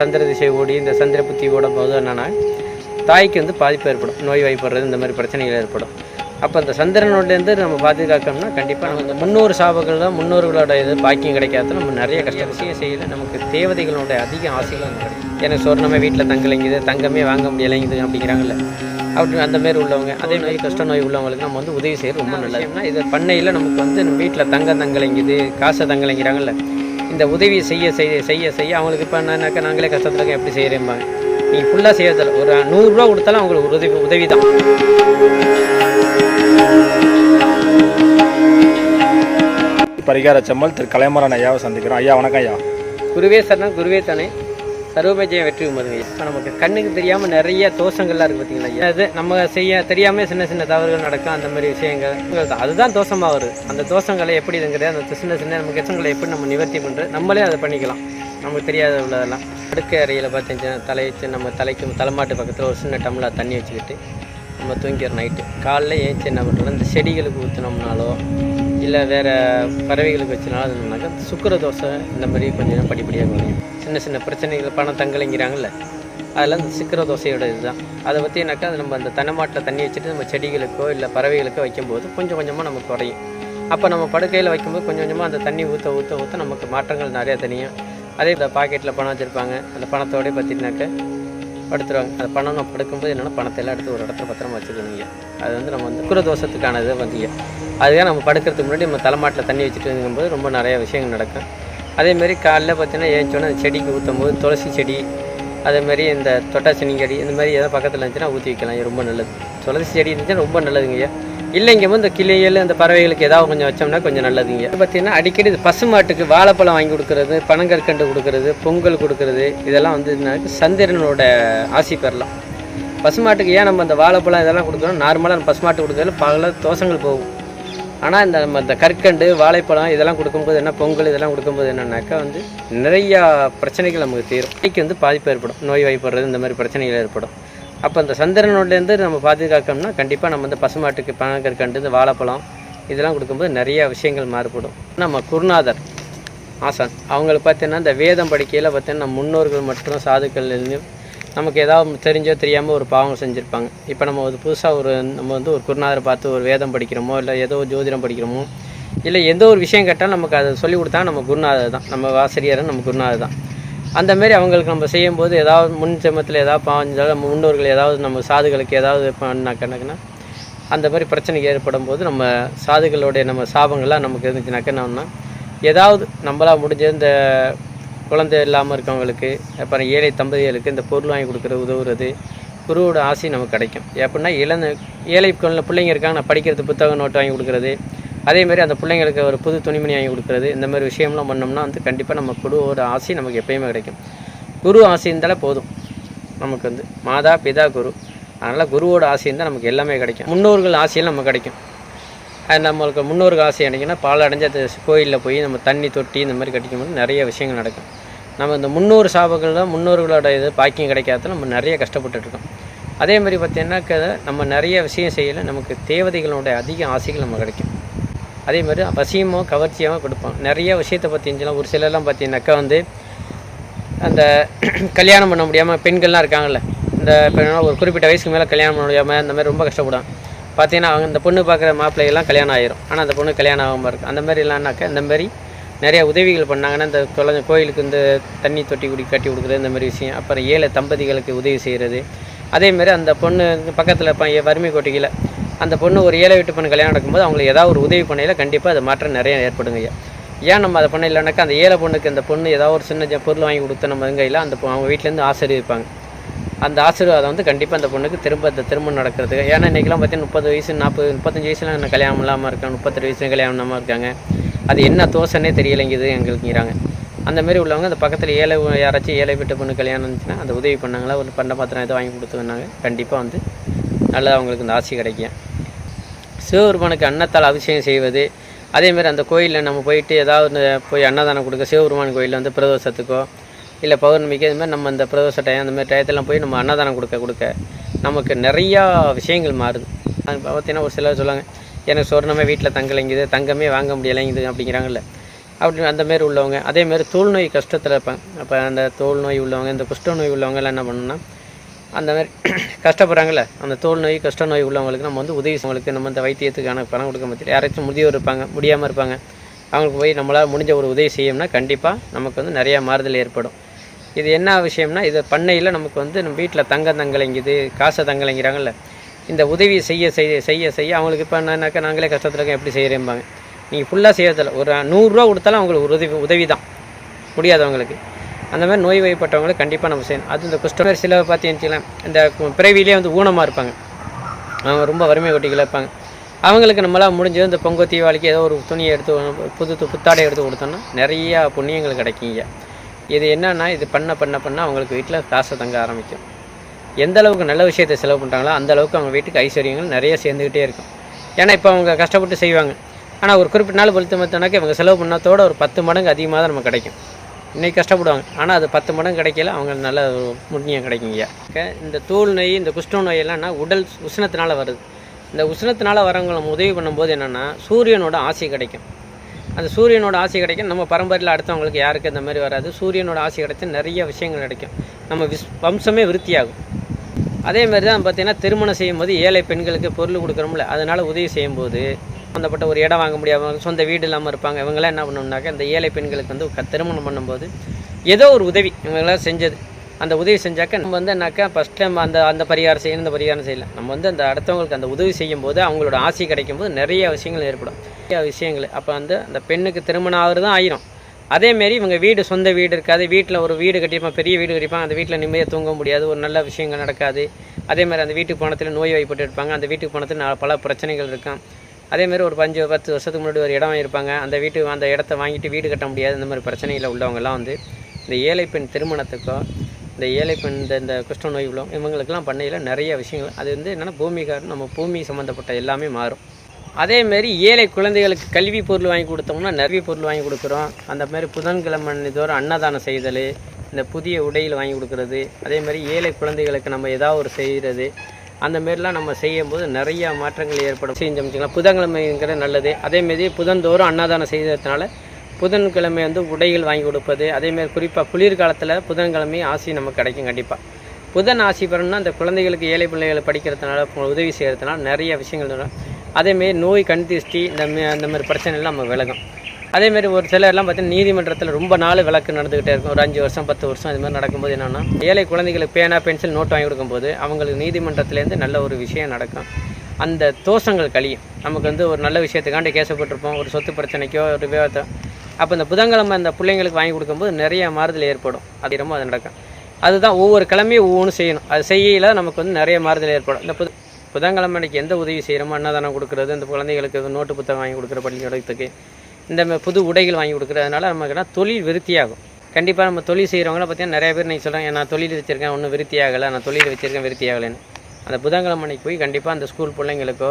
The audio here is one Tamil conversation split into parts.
சந்திர திசை ஓடி இந்த சந்திர புத்தி ஓடும் போது என்னென்னா தாய்க்கு வந்து பாதிப்பு ஏற்படும். நோய் வாய்ப்படுறது இந்த மாதிரி பிரச்சனைகள் ஏற்படும். அப்போ அந்த சந்திரனோடலேருந்து நம்ம பாதுகாக்கணும்னா கண்டிப்பாக நம்ம இந்த முன்னோர் சாபங்கள் தான் முன்னோர்களோட இது பாக்கியம் கிடைக்காத நம்ம நிறைய கஷ்ட விஷயம் செய்யல நமக்கு தேவதைகளோட அதிக ஆசைகள் கிடைக்கும் எனக்கு சொர்ணமே வீட்டில் தங்கலைங்குது தங்கமே வாங்க முடியலைங்குது அப்படிங்கிறாங்கல்ல. அப்படி அந்த மாதிரி உள்ளவங்க அதே மாதிரி கஷ்ட நோய் உள்ளவங்களுக்கு நம்ம வந்து உதவி செய்கிறது ரொம்ப நல்லது. ஏன்னா இது பண்ணையில் நமக்கு வந்து நம்ம வீட்டில் தங்க தங்கலைங்குது காசை தங்கலைங்கிறாங்கல்ல. இந்த உதவி செய்ய செய்ய செய்ய செய்ய அவங்களுக்கு இப்போ என்னன்னாக்கா நாங்களே கஷ்டத்தில் இருக்கோம் எப்படி செய்கிறேம்பாங்க நீங்கள் ஃபுல்லாக செய்யறதில்ல. ஒரு நூறுரூவா கொடுத்தாலும் அவங்களுக்கு உதவி உதவி தான் பரிகார செம்மல் திரு கலைமரன் ஐயாவை சந்திக்கிறோம். ஐயா வணக்கம் ஐயா. குருவே சரணம் குருவே தானே சர்வபஜயம் வெற்றி உமது இப்போ நமக்கு கண்ணுக்கு தெரியாமல் நிறைய தோஷங்கள்லாம் இருக்குது பார்த்தீங்களா அது நம்ம செய்ய தெரியாமல் சின்ன சின்ன தவறுகள் நடக்கும் அந்த மாதிரி விஷயங்கள். அதுதான் தோஷமாக வருது. அந்த தோஷங்களை எப்படி இதுங்கிறது அந்த சின்ன சின்ன நம்ம கஷ்டங்களை எப்படி நம்ம நிவர்த்தி பண்ணுறது நம்மளே அதை பண்ணிக்கலாம். நமக்கு தெரியாத உள்ளதெல்லாம். படுக்கை அறையில் பார்த்தீங்கன்னா தலை வச்சு நம்ம தலைக்கு தலைமாட்டு பக்கத்தில் ஒரு சின்ன டம்ளர் தண்ணி வச்சுக்கிட்டு நம்ம தூங்கிடுற நைட்டு. காலைல ஏஞ்சி என்ன பண்ணுறோம் இந்த செடிகளுக்கு ஊற்றினோம்னாலோ இல்லை வேறு பறவைகளுக்கு வச்சுனாலும் அது என்னன்னாக்கா சுக்கர தோசை இந்த மாதிரி கொஞ்சம் படிப்படியாக குறையும். சின்ன சின்ன பிரச்சனைகள் பணம் தங்கலைங்கிறாங்கல்ல அதெல்லாம் அந்த சிக்கர தோசையோட இதுதான் அதை பற்றி என்னக்கா அது நம்ம அந்த தனமாட்டில் தண்ணி வச்சுட்டு நம்ம செடிகளுக்கோ இல்லை பறவைகளுக்கோ வைக்கும்போது கொஞ்சம் கொஞ்சமாக நமக்கு குறையும். அப்போ நம்ம படுக்கையில் வைக்கும்போது கொஞ்சம் கொஞ்சமாக அந்த தண்ணி ஊற்ற ஊற்ற ஊற்ற நமக்கு மாற்றங்கள் நிறையா தெரியும். அதே இந்த பாக்கெட்டில் பணம் வச்சுருப்பாங்க. அந்த பணத்தோடய பார்த்திங்கனாக்கா படுத்துருவாங்க. அதை பணம் நம்ம படுக்கும்போது என்னென்னா பணத்தை எல்லாம் எடுத்து ஒரு இடத்துல பத்திரமா வச்சுக்கணுங்க. அது வந்து நம்ம வந்து குரதோஷத்துக்கானது இது வந்துங்க. அதுதான் நம்ம படுக்கிறதுக்கு முன்னாடி நம்ம தலைமாட்டில் தண்ணி வச்சுட்டு இருக்கும்போது ரொம்ப நிறைய விஷயங்கள் நடக்கும். அதேமாரி காலைல பார்த்தீங்கன்னா ஏஞ்சோன்னா செடிக்கு ஊற்றும் போது துளசி செடி அதேமாரி இந்த தொட்டா செடி இந்த மாதிரி எதாவது பக்கத்தில் இருந்துச்சுன்னா ஊற்றி வைக்கலாம். ரொம்ப நல்லது. துளசி செடி இருந்துச்சுன்னா ரொம்ப நல்லதுங்கய்யா. இல்லைங்க இந்த கிளிகள் அந்த பறவைகளுக்கு ஏதாவது கொஞ்சம் வச்சோம்னா கொஞ்சம் நல்லதுங்க. பார்த்தீங்கன்னா அடிக்கடி இது பசுமாட்டுக்கு வாழைப்பழம் வாங்கி கொடுக்கறது பனங்கற்கண்டு கொடுக்கறது பொங்கல் கொடுக்கறது இதெல்லாம் வந்து சந்திரனோட ஆசி பெறலாம் பசுமாட்டுக்கு ஏன் நம்ம அந்த வாழைப்பழம் இதெல்லாம் கொடுக்குறோம்? நார்மலாக பசுமாட்டு கொடுக்கறதுல பல தோஷங்கள் போகும். ஆனால் இந்த நம்ம இந்த கற்கண்டு வாழைப்பழம் இதெல்லாம் கொடுக்கும்போது என்ன பொங்கல் இதெல்லாம் கொடுக்கும்போது என்னென்னாக்கா வந்து நிறையா பிரச்சனைகள் நமக்கு தீரும். நோய்க்கு வந்து பாதிப்பு ஏற்படும். நோய் வாய்ப்படுறது இந்த மாதிரி பிரச்சனைகள் ஏற்படும். அப்போ இந்த சந்திரனோடலேருந்து நம்ம பாதுகாக்கணும்னா கண்டிப்பாக நம்ம வந்து பசுமாட்டுக்கு பனங்கற்கண்டு இந்த வாழைப்பழம் இதெல்லாம் கொடுக்கும்போது நிறையா விஷயங்கள் மாறுபடும். நம்ம குருநாதர் ஆசான் அவங்களுக்கு பார்த்தீங்கன்னா இந்த வேதம் படிக்கையில் பார்த்தீங்கன்னா நம்ம முன்னோர்கள் மற்றும் சாதுக்கள் நமக்கு ஏதாவது தெரிஞ்சோ தெரியாமல் ஒரு பாவம் செஞ்சுருப்பாங்க. இப்போ நம்ம ஒரு புதுசாக ஒரு நம்ம வந்து ஒரு குருநாதரை பார்த்து ஒரு வேதம் படிக்கிறோமோ இல்லை ஏதோ ஒரு ஜோதிடம் படிக்கிறோமோ இல்லை எந்த ஒரு விஷயம் கேட்டாலும் நமக்கு அதை சொல்லி கொடுத்தா நம்ம குருநாதர் தான். நம்ம ஆசிரியர் நம்ம குருநாதர் தான். அந்த மாதிரி அவங்களுக்கு நம்ம செய்யும்போது ஏதாவது முன் ஜென்மத்தில் ஏதாவது பாஞ்சாலும் முன்னோர்கள் ஏதாவது நம்ம சாதுகளுக்கு ஏதாவது பண்ணாக்கனாக்கன்னா அந்த மாதிரி பிரச்சனைக்கு ஏற்படும் போது நம்ம சாதுகளுடைய நம்ம சாபங்கள்லாம் நமக்கு இருந்துச்சுனாக்கன்னா ஏதாவது நம்மளால் முடிஞ்ச இந்த குழந்தை இல்லாமல் இருக்கவங்களுக்கு அப்புறம் ஏழை தம்பதிகளுக்கு இந்த பொருள் வாங்கி கொடுக்குறது உதவுறது குருவோட ஆசை நமக்கு கிடைக்கும். எப்படின்னா இளந்த ஏழை பிள்ளைங்க இருக்காங்க நான் படிக்கிறது புத்தகம் நோட்டு வாங்கி கொடுக்குறது அதேமாரி அந்த பிள்ளைங்களுக்கு ஒரு புது துணிமணி வாங்கி கொடுக்குறது இந்த மாதிரி விஷயம்லாம் பண்ணோம்னா வந்து கண்டிப்பாக நம்ம குருவோட ஆசை நமக்கு எப்பயுமே கிடைக்கும். குரு ஆசை இருந்தாலே போதும். நமக்கு வந்து மாதா பிதா குரு. அதனால் குருவோட ஆசை இருந்தால் நமக்கு எல்லாமே கிடைக்கும். முன்னோர்கள் ஆசையும் நமக்கு கிடைக்கும். அது நம்மளுக்கு முன்னோர்கள் ஆசை அடைங்கன்னா பால் அடைஞ்ச அந்த கோயிலில் போய் நம்ம தண்ணி தொட்டி இந்த மாதிரி கட்டிக்கும்போது நிறைய விஷயங்கள் நடக்கும். நம்ம இந்த முன்னோர் சாபங்கள் தான் முன்னோர்களோட இது பாக்கியம் கிடைக்காத நம்ம நிறைய கஷ்டப்பட்டுருக்கோம் அதே மாதிரி பார்த்திங்கன்னாக்க நம்ம நிறைய விஷயம் செய்யலை நமக்கு தேவதைகளோட அதிக ஆசைகள் நம்ம கிடைக்கும். அதே மாதிரி வசியமோ கவர்ச்சியாகவும் கொடுப்போம். நிறைய விஷயத்தை பார்த்தீங்கன்னா ஒரு சிலர்லாம் பார்த்தீங்கன்னாக்கா வந்து அந்த கல்யாணம் பண்ண முடியாமல் பெண்கள்லாம் இருக்காங்கல்ல இந்த இப்போ ஒரு குறிப்பிட்ட வயசுக்கு மேலே கல்யாணம் பண்ண முடியாமல் அந்த மாதிரி ரொம்ப கஷ்டப்படும் பார்த்தீங்கன்னா அவங்க இந்த பொண்ணு பார்க்குற மாப்பிள்ளையெல்லாம் கல்யாணம் ஆயிரும். ஆனால் அந்த பொண்ணு கல்யாணம் ஆகாமல் இருக்கும் அந்த மாதிரி இல்லைனாக்கா இந்த மாதிரி நிறைய உதவிகள் பண்ணாங்கன்னா இந்த குழந்தை கோயிலுக்கு இந்த தண்ணி தொட்டி குடி கட்டி கொடுக்குறது இந்த மாதிரி விஷயம். அப்புறம் ஏழை தம்பதிகளுக்கு உதவி செய்கிறது அதேமாரி அந்த பொண்ணு பக்கத்தில் இப்போ வறுமை கோட்டிக்கல அந்த பொண்ணு ஒரு ஏழை வீட்டு பொண்ணு கல்யாணம் நடக்கும்போது அவங்களுக்கு ஏதாவது ஒரு உதவி பண்ணையில் கண்டிப்பாக அது மாற்றம் நிறைய ஏற்படுங்க ஐயா. ஏன் நம்ம அதை பண்ண இல்லைனாக்கா அந்த ஏழை பொண்ணுக்கு அந்த பொண்ணு ஏதாவது ஒரு சின்ன பொருள் வாங்கி கொடுத்த நம்ம கையில் அந்த அவங்க வீட்டிலேருந்து ஆசீர்விப்பாங்க அந்த ஆசீர்வாதம் வந்து கண்டிப்பாக அந்த பொண்ணுக்கு திரும்ப அந்த திருமணம் நடக்கிறதுக்கு. ஏன்னா இன்றைக்கெலாம் பார்த்தீங்கன்னா முப்பது வயசு நாற்பது முப்பத்தஞ்சு வயசுலாம் என்ன கல்யாணம் இல்லாமல் இருக்காங்க முப்பத்தெட்டு வயசுல கல்யாணம் இல்லாமல் இருக்காங்க. அது என்ன தோசைன்னே தெரியலைங்குது எங்களுக்குங்கிறாங்க. அந்தமாரி உள்ளவங்க அந்த பக்கத்தில் ஏழை யாராச்சும் ஏழை வீட்டு பொண்ணு கல்யாணம் இருந்துச்சுன்னா அந்த உதவி பண்ணாங்களா ஒரு பண்ட பாத்திரம் எதுவும் வாங்கி கொடுத்துருந்தாங்க கண்டிப்பாக வந்து நல்லா அவங்களுக்கு இந்த ஆசை கிடைக்கும். சிவபெருமானுக்கு அன்னத்தால் அபிஷேகம் செய்வது. அதேமாரி அந்த கோயிலில் நம்ம போயிட்டு ஏதாவது போய் அன்னதானம் கொடுக்க சிவபெருமான் கோயிலில் வந்து பிரதோஷத்துக்கோ இல்லை பௌர்ணமிக்கு இது மாதிரி நம்ம இந்த பிரதோஷ டயம் அந்த மாதிரி டயத்தெல்லாம் போய் நம்ம அன்னதானம் கொடுக்க கொடுக்க நமக்கு நிறையா விஷயங்கள் மாறுது. அது பார்த்தீங்கன்னா ஒரு சிலர் சொல்லுவாங்க எனக்கு சொர்ணமே வீட்டில் தங்கலைங்குது தங்கமே வாங்க முடியலைங்குது அப்படிங்கிறாங்கல்ல. அப்படி அந்தமாரி உள்ளவங்க அதேமாரி தோல் நோய் கஷ்டத்தில் இருப்பாங்க. அப்போ அந்த தோல் நோய் உள்ளவங்க இந்த குஷ்ட நோய் உள்ளவங்கலாம் என்ன பண்ணணும்னா அந்த மாதிரி கஷ்டப்படுறாங்கள்ல அந்த தோல் நோய் கஷ்ட நோய் உள்ளவங்களுக்கு நம்ம வந்து உதவி அவங்களுக்கு நம்ம இந்த வைத்தியத்துக்கான பணம் கொடுக்க முடியல யாராச்சும் முதியோர் இருப்பாங்க முடியாமல் இருப்பாங்க. அவங்களுக்கு போய் நம்மளால் முடிஞ்ச ஒரு உதவி செய்யணும்னா கண்டிப்பாக நமக்கு வந்து நிறையா மாறுதல் ஏற்படும். இது என்ன விஷயம்னா இது பண்ணையில் நமக்கு வந்து நம்ம வீட்டில் தங்க தங்கலைங்குது காசை தங்கலைங்கிறாங்கல்ல. இந்த உதவி செய்ய செய்ய செய்ய செய்ய அவங்களுக்கு இப்போ என்னக்கா நாங்களே கஷ்டத்தில் இருக்கோம் எப்படி செய்கிறேம்பாங்க நீங்கள் ஃபுல்லாக செய்யறதில்ல. ஒரு நூறுரூவா கொடுத்தாலும் அவங்களுக்கு ஒரு உதவி உதவி தான் முடியாதவங்களுக்கு. அந்த மாதிரி நோய் வாய்ப்பட்டவங்களுக்கு கண்டிப்பாக நம்ம செய்யணும். அது இந்த குஷ்டமர் சில பார்த்தீங்கன்னா இந்த பிறவிலே வந்து ஊனமாக இருப்பாங்க. அவங்க ரொம்ப வறுமை கொட்டிகள் இருப்பாங்க. அவங்களுக்கு நம்மளால் முடிஞ்சது இந்த பொங்கல் தீபாவளிக்கு ஏதோ ஒரு துணியை எடுத்து புது புத்தாடை எடுத்து கொடுத்தோம்னா நிறையா புண்ணியங்கள் கிடைக்குங்க இது என்னென்னா இது பண்ண பண்ண பண்ண அவங்களுக்கு வீட்டில் காசை தங்க ஆரம்பிக்கும். எந்த அளவுக்கு நல்ல விஷயத்தை செலவு பண்ணுறாங்களோ அந்த அளவுக்கு அவங்க வீட்டுக்கு ஐஸ்வர்யங்கள் நிறைய சேர்ந்துக்கிட்டே இருக்கும். ஏன்னா இப்போ அவங்க கஷ்டப்பட்டு செய்வாங்க. ஆனால் ஒரு குறிப்பிட்ட நாள் பொழுத்து பார்த்தோன்னாக்க இவங்க செலவு பண்ணத்தோட ஒரு பத்து மடங்கு அதிகமாக தான் நமக்கு கிடைக்கும். இன்றைக்கி கஷ்டப்படுவாங்க. ஆனால் அது பத்து மடம் கிடைக்கல அவங்க நல்ல முன்னியம் கிடைக்குங்க. இந்த தோல் நோய் இந்த குஷ்ட நோயெல்லாம்னா உடல் உஷ்ணத்தினால் வருது. இந்த உஷ்ணத்தினால் வரவங்களை நம்ம உதவி பண்ணும்போது என்னென்னா சூரியனோட ஆசை கிடைக்கும். அந்த சூரியனோட ஆசை கிடைக்கும். நம்ம பரம்பரையில் அடுத்தவங்களுக்கு யாருக்கு இந்த மாதிரி வராது. சூரியனோட ஆசை கிடைச்சி நிறைய விஷயங்கள் கிடைக்கும். நம்ம விஸ் வம்சமே விருத்தியாகும். அதே மாதிரி தான் பார்த்திங்கன்னா திருமணம் செய்யும்போது ஏழை பெண்களுக்கு பொருள் கொடுக்குறோம்ல அதனால் உதவி செய்யும்போது சம்மந்தப்பட்ட ஒரு இடம் வாங்க முடியாமல் சொந்த வீடு இல்லாமல் இருப்பாங்க. இவங்களாம் என்ன பண்ணணும்னாக்க இந்த ஏழை பெண்களுக்கு வந்து திருமணம் பண்ணும்போது ஏதோ ஒரு உதவி இவங்களாம் செஞ்சது. அந்த உதவி செஞ்சாக்க நம்ம வந்து என்னாக்கா ஃபஸ்ட் டைம் அந்த அந்த பரிகாரம் செய்யணும் இந்த பரிகாரம் செய்யலாம் நம்ம வந்து அந்த அடுத்தவங்களுக்கு அந்த உதவி செய்யும்போது அவங்களோட ஆசை கிடைக்கும்போது நிறைய விஷயங்கள் ஏற்படும். நிறைய விஷயங்கள். அப்போ வந்து அந்த பெண்ணுக்கு திருமணம் ஆகிறது தான் ஆயிரும் அதேமாரி இவங்க வீடு சொந்த வீடு இருக்காது. வீட்டில் ஒரு வீடு கட்டியிருப்பான் பெரிய வீடு கட்டியிருப்பான். அந்த வீட்டில் நிம்மதியாக தூங்க முடியாது. ஒரு நல்ல விஷயங்கள் நடக்காது. அதேமாதிரி அந்த வீட்டுக்கு போனத்தில் நோய் வாய்ப்பட்டு இருப்பாங்க. அந்த வீட்டுக்கு போனத்தில் பல பிரச்சனைகள் இருக்கும். அதேமாரி ஒரு பஞ்சு பத்து வருஷத்துக்கு முன்னாடி ஒரு இடம் இருப்பாங்க அந்த வீட்டு அந்த இடத்த வாங்கிட்டு வீடு கட்ட முடியாது. இந்த மாதிரி பிரச்சனையில் உள்ளவங்கலாம் வந்து இந்த ஏழை பெண் திருமணத்துக்கோ இந்த ஏழை பெண் இந்த இந்த குஷ்ட நோய் உள்ளவங்க இவங்களுக்கெல்லாம் பண்ணையில் நிறைய விஷயங்கள். அது வந்து என்னென்னா பூமிக்காரன் நம்ம பூமி சம்மந்தப்பட்ட எல்லாமே மாறும். அதேமாரி ஏழை குழந்தைகளுக்கு கல்வி பொருள் வாங்கி கொடுத்தோம்னா நிறைய பொருள் வாங்கி கொடுக்குறோம். அந்த மாதிரி புதன்கிழமை தோறும் அன்னதானம் செய்தல் இந்த புதிய உடையில் வாங்கி கொடுக்குறது. அதே மாதிரி ஏழை குழந்தைகளுக்கு நம்ம ஏதாவது ஒரு செய்கிறது. அந்த மாரிலாம் நம்ம செய்யும்போது நிறைய மாற்றங்கள் ஏற்படும். செஞ்சோம் புதன்கிழமைங்கிறது நல்லது. அதேமாரி புதன்தோறும் அன்னதானம் செய்ததுனால புதன்கிழமை வந்து உடைகள் வாங்கி கொடுப்பது அதேமாரி குறிப்பாக குளிர்காலத்தில் புதன்கிழமை ஆசி நமக்கு கிடைக்கும் கண்டிப்பாக புதன் ஆசி பெறணும்னா அந்த குழந்தைகளுக்கு ஏழை பிள்ளைகளை படிக்கிறதுனால உதவி செய்கிறதுனால நிறைய விஷயங்கள் வரும் அதேமாரி நோய் கண் திருஷ்டி இந்த அந்த மாதிரி பிரச்சனைலாம் நம்ம விலகும். அதேமாரி ஒரு சிலர்லாம் பார்த்தீங்கன்னா நீதிமன்றத்தில் ரொம்ப நாள் விளக்கு நடந்துக்கிட்டே இருக்கும். ஒரு அஞ்சு வருஷம் பத்து வருஷம் இது மாதிரி நடக்கும்போது என்னென்னா ஏழை குழந்தைகளுக்கு பேனா பென்சில் நோட் வாங்கி கொடுக்கும்போது அவங்களுக்கு நீதிமன்றத்துலேருந்து நல்ல ஒரு விஷயம் நடக்கும். அந்த தோஷங்கள் கழியும். நமக்கு வந்து ஒரு நல்ல விஷயத்துக்காண்டி கேசப்பட்டிருப்போம் ஒரு சொத்து பிரச்சனைக்கோ ஒரு விவாதம் அப்போ இந்த புதன்கிழமை அந்த பிள்ளைங்களுக்கு வாங்கி கொடுக்கும்போது நிறைய மாறுதல் ஏற்படும். அது ரொம்ப அது நடக்கும். அதுதான் ஒவ்வொரு கிழமையும் ஒவ்வொன்றும் செய்யணும். அது செய்யல நமக்கு வந்து நிறைய மாறுதல் ஏற்படும். இந்த புது புதன்கிழமை அன்னைக்கு எந்த உதவி செய்கிறோமோ அன்னதானம் கொடுக்குறது இந்த குழந்தைகளுக்கு நோட்டு புத்தகம் வாங்கி கொடுக்குற பள்ளிக்கூடத்துக்கு இந்த மாதிரி புது உடைகள் வாங்கி கொடுக்குறதுனால நமக்கு என்ன தொழில் விருத்தியாகும். கண்டிப்பாக நம்ம தொழில் செய்கிறவங்கள பார்த்தீங்கன்னா நிறைய பேர் நீங்கள் சொல்கிறாங்க நான் தொழில் வச்சுருக்கேன் ஒன்றும் விருத்தியாகலை நான் தொழில் வச்சுருக்கேன் விருத்தி ஆகலைன்னு. அந்த புதன்கிழமை அன்னைக்கு போய் கண்டிப்பாக அந்த ஸ்கூல் பிள்ளைங்களுக்கோ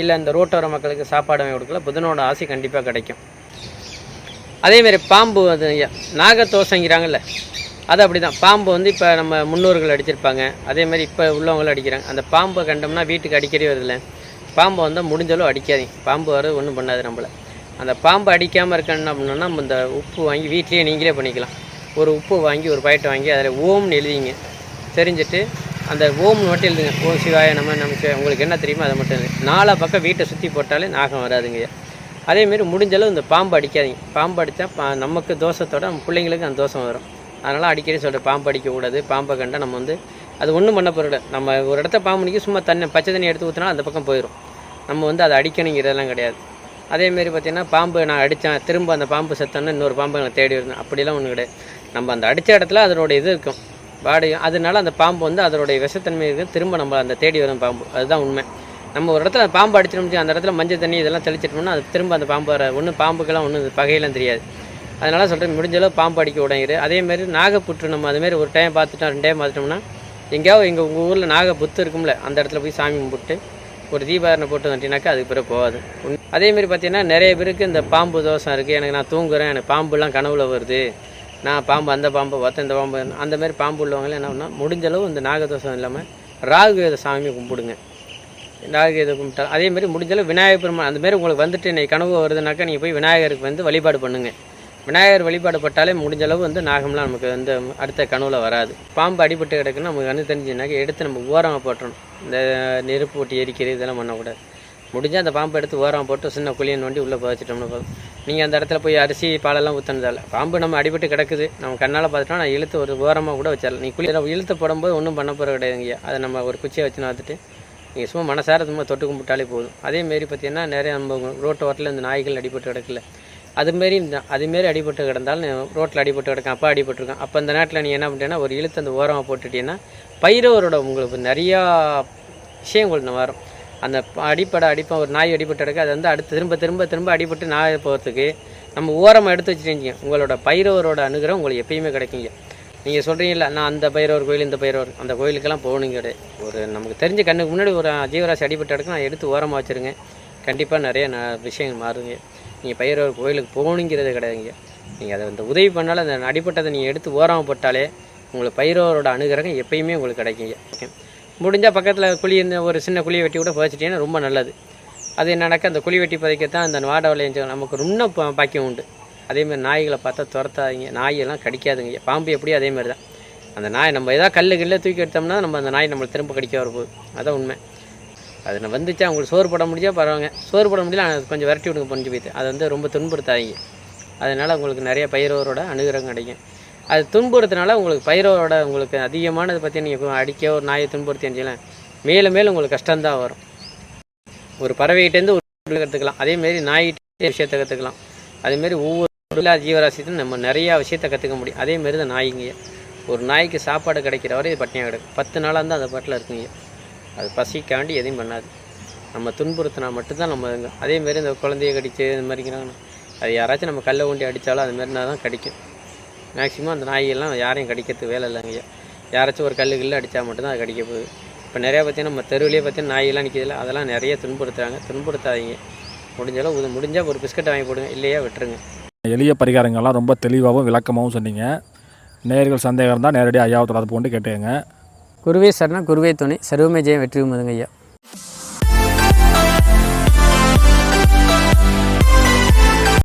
இல்லை அந்த ரோட்டோர மக்களுக்கு சாப்பாடு வாங்கி கொடுக்கல புதனோட ஆசை கண்டிப்பாக கிடைக்கும். அதேமாரி பாம்பு அது நாகத்தோசைங்கிறாங்கல்ல அது அப்படி தான் பாம்பு வந்து இப்போ நம்ம முன்னோர்கள் அடிச்சிருப்பாங்க. அதே மாதிரி இப்போ உள்ளவங்களும் அடிக்கிறாங்க. அந்த பாம்பை கண்டோம்னா வீட்டுக்கு அடிக்கடி வருதுல்ல பாம்பை வந்தால் முடிஞ்சளவு அடிக்காதீங்க. பாம்பு வர ஒன்றும் பண்ணாது நம்மளை. அந்த பாம்பை அடிக்காமல் இருக்கணும் அப்படின்னா நம்ம இந்த உப்பு வாங்கி வீட்லேயே நீங்களே பண்ணிக்கலாம். ஒரு உப்பு வாங்கி ஒரு பாக்கெட் வாங்கி அதில் ஓம்னு எழுதிங்க. தெரிஞ்சுட்டு அந்த ஓம்னு மட்டும் எழுதுங்க. ஓம் சிவாய நம்ம நம்ம சிவாய. உங்களுக்கு என்ன தெரியுமோ அதை மட்டும் எழுதுங்க. நாலா பக்கம் வீட்டை சுற்றி போட்டாலே நாகம் வராதுங்க. அதேமாரி முடிஞ்சளவு இந்த பாம்பு அடிக்காதீங்க. பாம்பு அடித்தா பா நமக்கு தோஷத்தோட நம்ம பிள்ளைங்களுக்கு அந்த தோஷம் வரும். அதனால் அடிக்கடி சொல்கிறேன் பாம்பு அடிக்கக்கூடாது. பாம்பை கண்டால் நம்ம வந்து அது ஒன்றும் பண்ண போகிறல நம்ம ஒரு இடத்த பாம்பு நிற்க சும்மா தண்ணி பச்சை தண்ணி எடுத்து ஊற்றினா அந்த பக்கம் போயிடும் நம்ம வந்து அதை அடிக்கணுங்கிறதெல்லாம் கிடையாது. அதேமாரி பார்த்திங்கன்னா பாம்பு நான் அடித்தேன் திரும்ப அந்த பாம்பு செத்தோன்னா இன்னொரு பாம்பு எனக்கு தேடி வருது. அப்படிலாம் ஒன்றும் கிடையாது. நம்ம அந்த அடித்த இடத்துல அதனுடைய இது இருக்கும். வாடையும் அதனால அந்த பாம்பு வந்து அதனுடைய விஷத்தன்மை இருக்குது திரும்ப நம்ம அந்த தேடி வரும் பாம்பு. அதுதான் உண்மை. நம்ம ஒரு இடத்துல பாம்பு அடிச்சிட்டோம் அந்த இடத்துல மஞ்சள் தண்ணி இதெல்லாம் தெளிச்சிட்டோம்னா அது திரும்ப அந்த பாம்பு வர ஒன்றும் பாம்புக்கெல்லாம் ஒன்றும் பகையெல்லாம் தெரியாது. அதனால சொல்கிறேன் முடிஞ்சளவு பாம்பு அடிக்க விடாங்கிரு அதேமாரி நாகப்புற்று நம்ம அதுமாரி ஒரு டைம் பார்த்துட்டோம் ரெண்டு டைம் பார்த்துட்டோம்னா எங்கேயாவது எங்கள் உங்கள் ஊரில் நாகப்புத்து இருக்கும்ல அந்த இடத்துல போய் சாமி கும்பிட்டு ஒரு தீபாரணை போட்டு வந்துட்டீங்கன்னாக்கா அதுக்கு பிறகு போகாது. அதேமாரி பார்த்தீங்கன்னா நிறைய பேருக்கு இந்த பாம்பு தோஷம் இருக்குது எனக்கு நான் தூங்குறேன். எனக்கு பாம்புலாம் கனவுல வருது. நான் பாம்பு அந்த பாம்பை பார்த்தேன் இந்த பாம்பு அந்த மாதிரி பாம்பு உள்ளவங்களாம் என்ன பண்ணால் முடிஞ்சளவு இந்த நாகதோஷம் இல்லாமல் ராகுவேத சாமி கும்பிடுங்க. நாகேதை கும்பிட்டா அதே மாதிரி முடிஞ்சளவு விநாயகர் பெருமாள் அந்த மாதிரி உங்களுக்கு வந்துட்டு இன்னைக்கு கனவு வருதுனாக்கா நீங்கள் போய் விநாயகருக்கு வந்து வழிபாடு பண்ணுங்கள் விநாயகர் வழிபாடு பட்டாலே முடிஞ்ச அளவு வந்து நாகம்லாம் நமக்கு வந்து அடுத்த கனவுல வராது. பாம்பு அடிபட்டு கிடக்குன்னு நமக்கு வந்து தெரிஞ்சுனாக்க எடுத்து நம்ம ஓரமாக போட்டுறணும். இந்த நெருப்பு போட்டு எரிக்கிறது இதெல்லாம் பண்ணக்கூடாது. முடிஞ்சால் அந்த பாம்பை எடுத்து ஓரம் போட்டு சின்ன குழியை நோண்டி உள்ளே புதைச்சிட்டோம்னு போதும். நீங்கள் அந்த இடத்துல போய் அரிசி பாலெல்லாம் ஊற்றினதால பாம்பு நம்ம அடிபட்டு கிடக்குது. நம்ம கண்ணால் பார்த்துட்டோம் நான் இழுத்து ஒரு ஓரமாக கூட வச்சிடலாம். நீ குழி இழுத்து போடும்போது ஒன்றும் பண்ண போகிற கிடையாதுங்க. அதை நம்ம ஒரு குச்சியை வச்சு பார்த்துட்டு நீங்கள் சும்மா மனசார சும்மா தொட்டு கும்பிட்டாலே போதும். அதேமாரி பார்த்தீங்கன்னா நிறைய நம்ம ரோட்டு ஓரத்தில் இந்த நாய்கள் அடிபட்டு கிடக்குல அதுமாரி அதுமாரி அடிபட்டு கிடந்தாலும் ரோட்டில் அடிபட்டு கிடக்கும் அப்போ அடிபட்டிருக்கான். அப்போ அந்த நேரத்தில் நீ என்ன பண்ணிட்டேன்னா ஒரு இழுத்து அந்த ஓரமாக போட்டுட்டீங்கன்னா பயிரவரோட உங்களுக்கு நிறையா விஷயங்கள் வரும். அந்த ப- அடிப்பட ஒரு நாய் அடிபட்டு கிடக்கு அது வந்து அடுத்து திரும்ப திரும்ப திரும்ப அடிபட்டு நாய் போகிறதுக்கு நம்ம ஓரமாக எடுத்து வச்சுட்டீங்க. உங்களோட பயிரவரோட அனுகிரகம் உங்களுக்கு எப்பயுமே கிடைக்குங்க. நீங்கள் சொல்கிறீங்களா நான் அந்த பைரவர் கோயில் இந்த பைரவர் அந்த கோயிலுக்கெல்லாம் போகணுங்க கிடையாது ஒரு நமக்கு தெரிஞ்ச கண்ணுக்கு முன்னாடி ஒரு ஜீவராசி அடிபட்டு கிடக்கு நான் எடுத்து ஓரமாக வச்சுருங்க. கண்டிப்பாக நிறைய ந விஷயங்கள் மாறுங்க நீங்கள் பைரவர் கோயிலுக்கு போகணுங்கிறது கிடையாதுங்க நீங்கள் அதை அந்த உதவி பண்ணாலும் அந்த அடிப்பட்டதை நீங்கள் எடுத்து ஓரம் போட்டாலே உங்களுக்கு பயிரவரோட அனுகிரகம் எப்பயுமே உங்களுக்கு கிடைக்குங்க. முடிஞ்சால் பக்கத்தில் குழி இந்த ஒரு சின்ன குழியை வெட்டி கூட புதைச்சிட்டிங்கன்னா ரொம்ப நல்லது. அது நடக்க அந்த குழி வெட்டி புதைக்கத்தான் அந்த வாடை விளைஞ்சு நமக்கு இன்னும் பாக்கியம் உண்டு. அதேமாதிரி நாய்களை பார்த்தா துரத்தாதீங்க. நாயெல்லாம் கடிக்காதுங்க. பாம்பு எப்படியும் அதே மாதிரி தான். அந்த நாய் நம்ம எதாவது கல் கல்ல தூக்கி எடுத்தோம்னா நம்ம அந்த நாய் நம்மளை திரும்ப கடிக்க வரப்போகுது. அதான் உண்மை. அது நான் வந்துச்சா உங்களுக்கு சோறு போட முடிஞ்சா பரவாங்க. சோறு போட முடியல அது கொஞ்சம் விரட்டி விடுங்க பொஞ்சு போய்த்து அதை வந்து ரொம்ப துன்புறுத்தாதீங்க. அதனால் உங்களுக்கு நிறைய பயிரோரோட அனுகிரகம் கிடைக்கும். அது துன்புறுத்தினால உங்களுக்கு பயிரோட உங்களுக்கு அதிகமானது பற்றி நீங்கள் அடிக்க ஒரு நாயை துன்புறுத்தி அடிச்சலாம் மேலும் மேலும் உங்களுக்கு கஷ்டம்தான் வரும். ஒரு பறவைகிட்டேருந்து ஒரு கற்றுக்கலாம் அதேமாரி நாய்கிட்டே விஷயத்தை கற்றுக்கலாம் அதேமாரி ஒவ்வொரு இல்லாத ஜீவராசியும் நம்ம நிறையா விஷயத்தை கற்றுக்க முடியும். அதேமாரி தான் நாய்ங்க. ஒரு நாய்க்கு சாப்பாடு கிடைக்கிற வரை இது பட்டினியாக கிடக்கும் பத்து நாளாக இருந்தால் அந்த பாட்டில் இருக்குங்க. அது பசிக்காண்டி எதையும் பண்ணாது. நம்ம துன்புறுத்தினா மட்டும்தான் நம்ம அதேமாரி இந்த குழந்தைய கடிச்சு இந்த மாதிரிங்கிறாங்க அது யாராச்சும் நம்ம கல்லை ஊண்டி அடித்தாலும் அது மாதிரினா தான் கடிக்கும். மேக்ஸிமம் அந்த நாயெல்லாம் யாரையும் கடிக்கிறதுக்கு வேலை இல்லைங்கய்யா யாராச்சும் ஒரு கல்லு கில்லு அடித்தா மட்டும்தான் அது கடிக்க போகுது. இப்போ நிறையா பார்த்தீங்கன்னா நம்ம தெருவிலே பார்த்தீங்கன்னா நாயெல்லாம் நிற்கிறதுல அதெல்லாம் நிறைய துன்புறுத்துறாங்க. துன்புறுத்தாதீங்க. முடிஞ்சாலும் இது முடிஞ்சால் ஒரு பிஸ்கட் வாங்கி போடுங்க இல்லையா விட்டுருங்க. எளிய பரிகாரங்கள்லாம் ரொம்ப தெளிவாகவும் விளக்கமாகவும் சொன்னீங்க. நேர்கள் சந்தேகம் இருந்தால் நேரடியாக ஐயாவத்தோட அது போட்டு கேட்டுக்கங்க. குருவே சரணம் குருவே துணை. சர்வமே ஜெயம் வெற்றி முதுங்கையா